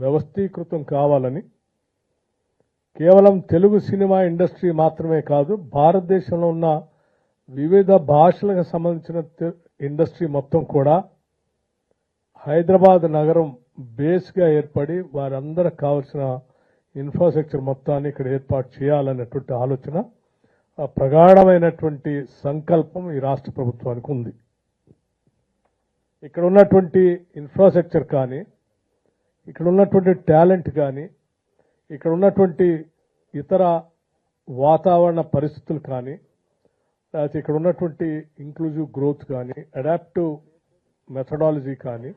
వ్యవస్థీకృతం కావాలని కేవలం Telugu cinema industry మాత్రమే కాదు భారతదేశంలో ఉన్న వివిధ భాషలకు సంబంధించిన ఇండస్ట్రీ మొత్తం కూడా హైదరాబాద్ నగరం బేస్గా ఏర్పడి వారందరికి కావలసిన ఇన్ఫ్రాస్ట్రక్చర్ మొత్తాన్ని ఇక్కడ ఏర్పాటు చేయాలన్నటువంటి ఆలోచన ప్రగాఢమైనటువంటి సంకల్పం ఈ రాష్ట్ర ప్రభుత్వానికి ఉంది. ఇక్కడ ఉన్నటువంటి ఇన్ఫ్రాస్ట్రక్చర్ కానీ ఇక్కడ ఉన్నటువంటి టాలెంట్ కానీ ఇక్కడ ఉన్నటువంటి ఇతర వాతావరణ పరిస్థితులు కానీ లేకపోతే ఇక్కడ ఉన్నటువంటి ఇంక్లూజివ్ గ్రోత్ కానీ అడాప్టివ్ మెథడాలజీ కానీ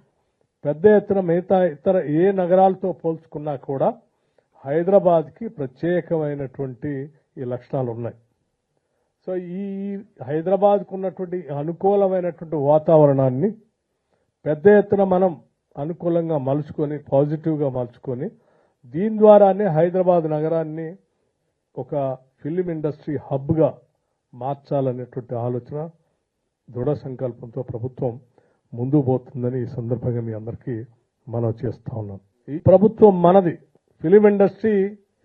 పెద్ద ఎత్తున మిగతా ఇతర ఏ నగరాలతో పోల్చుకున్నా కూడా హైదరాబాద్కి ప్రత్యేకమైనటువంటి ఈ లక్షణాలు ఉన్నాయి. సో ఈ హైదరాబాద్కు ఉన్నటువంటి అనుకూలమైనటువంటి వాతావరణాన్ని పెద్ద ఎత్తున మనం అనుకూలంగా మలుచుకొని పాజిటివ్గా మలుచుకొని దీని ద్వారానే హైదరాబాద్ నగరాన్ని ఒక ఫిలిం ఇండస్ట్రీ హబ్గా మార్చాలనేటువంటి ఆలోచన దృఢ సంకల్పంతో ప్రభుత్వం ముందుకు పోతుందని ఈ సందర్భంగా మీ అందరికీ మనం చేస్తూ ఉన్నాం ఈ ప్రభుత్వం మనది. Film industry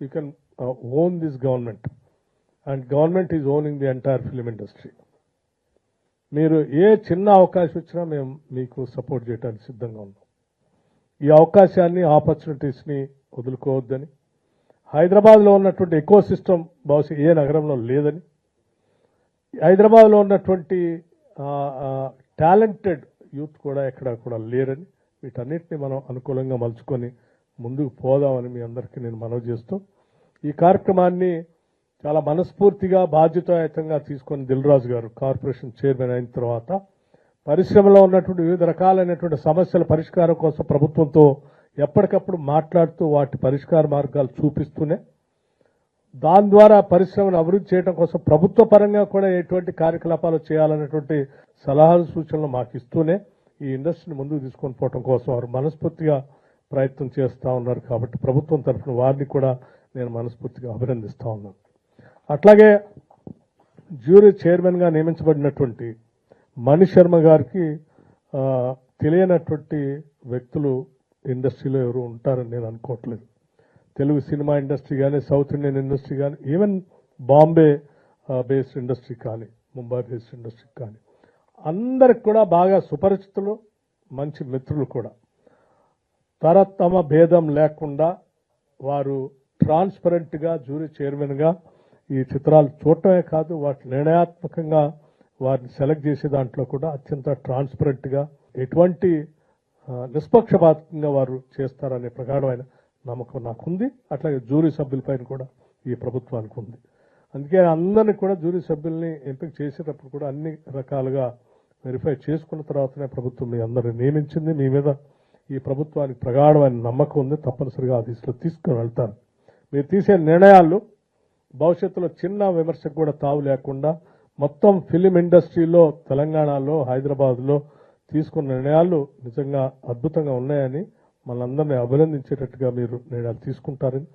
you can own this government and government is owning the entire film industry మీరు ఏ చిన్న అవకాశం ఇచ్చినా మేము మీకు సపోర్ట్ చేయడానికి సిద్ధంగా ఉన్నాం. ఈ అవకాశాన్ని ఆపర్చునిటీస్ని వదులుకోవద్దని హైదరాబాద్లో ఉన్నటువంటి ఎకో సిస్టమ్ బహుశా ఏ నగరంలో లేదని హైదరాబాద్లో ఉన్నటువంటి టాలెంటెడ్ యూత్ కూడా ఎక్కడ కూడా లేరని వీటన్నిటిని మనం అనుకూలంగా మలుచుకొని ముందుకు పోదామని మీ అందరికీ నేను మనవి చేస్తూ ఈ కార్యక్రమాన్ని చాలా మనస్ఫూర్తిగా బాధ్యతాయుతంగా తీసుకొని దిల్రాజు గారు కార్పొరేషన్ చైర్మన్ అయిన తర్వాత పరిశ్రమలో ఉన్నటువంటి వివిధ రకాలైనటువంటి సమస్యల పరిష్కారం కోసం ప్రభుత్వంతో ఎప్పటికప్పుడు మాట్లాడుతూ వాటి పరిష్కార మార్గాలు చూపిస్తూనే దాని ద్వారా పరిశ్రమను అభివృద్ధి చేయడం కోసం ప్రభుత్వ పరంగా కూడా ఎటువంటి కార్యకలాపాలు చేయాలనేటువంటి సలహాలు సూచనలు మాకు ఇస్తూనే ఈ ఇండస్ట్రీని ముందుకు తీసుకొని పోవడం కోసం వారు మనస్ఫూర్తిగా ప్రయత్నం చేస్తూ ఉన్నారు కాబట్టి ప్రభుత్వం తరఫున వారిని కూడా నేను మనస్ఫూర్తిగా అభినందిస్తూ ఉన్నాను. అట్లాగే జ్యూరీ చైర్మన్గా నియమించబడినటువంటి మణి శర్మ గారికి తెలియనటువంటి వ్యక్తులు ఇండస్ట్రీలో ఎవరు ఉంటారని నేను అనుకోవట్లేదు. తెలుగు సినిమా ఇండస్ట్రీ కానీ సౌత్ ఇండియన్ ఇండస్ట్రీ కానీ ఈవెన్ బాంబే బేస్డ్ ఇండస్ట్రీ కానీ ముంబై బేస్డ్ ఇండస్ట్రీ కానీ అందరికి కూడా బాగా సుపరిచితులు మంచి మిత్రులు కూడా. తరతమ భేదం లేకుండా వారు ట్రాన్స్పరెంట్గా జ్యూరీ చైర్మన్గా ఈ చిత్రాలు చూడటమే కాదు వాటి నిర్ణయాత్మకంగా వారిని సెలెక్ట్ చేసే దాంట్లో కూడా అత్యంత ట్రాన్స్పరెంట్గా ఎటువంటి నిష్పక్షపాతంగా వారు చేస్తారనే ప్రగాఢమైన నమ్మకం నాకుంది. అట్లాగే జ్యూరీ సభ్యులపైన కూడా ఈ ప్రభుత్వానికి ఉంది. అందుకే అందరినీ కూడా జ్యూరీ సభ్యుల్ని ఎంపిక చేసేటప్పుడు కూడా అన్ని రకాలుగా వెరిఫై చేసుకున్న తర్వాతనే ప్రభుత్వం మీ అందరిని నియమించింది. మీ మీద ఈ ప్రభుత్వానికి ప్రగాఢమైన నమ్మకం ఉంది. తప్పనిసరిగా ఆ దిశలో తీసుకుని వెళ్తాను. మీరు తీసే నిర్ణయాలు భవిష్యత్తులో చిన్న విమర్శకు కూడా తావు లేకుండా మొత్తం ఫిలిం ఇండస్ట్రీలో తెలంగాణలో హైదరాబాద్లో తీసుకున్న నిర్ణయాలు నిజంగా అద్భుతంగా ఉన్నాయని మనందరినీ అభినందించేటట్టుగా మీరు నిర్ణయాలు తీసుకుంటారని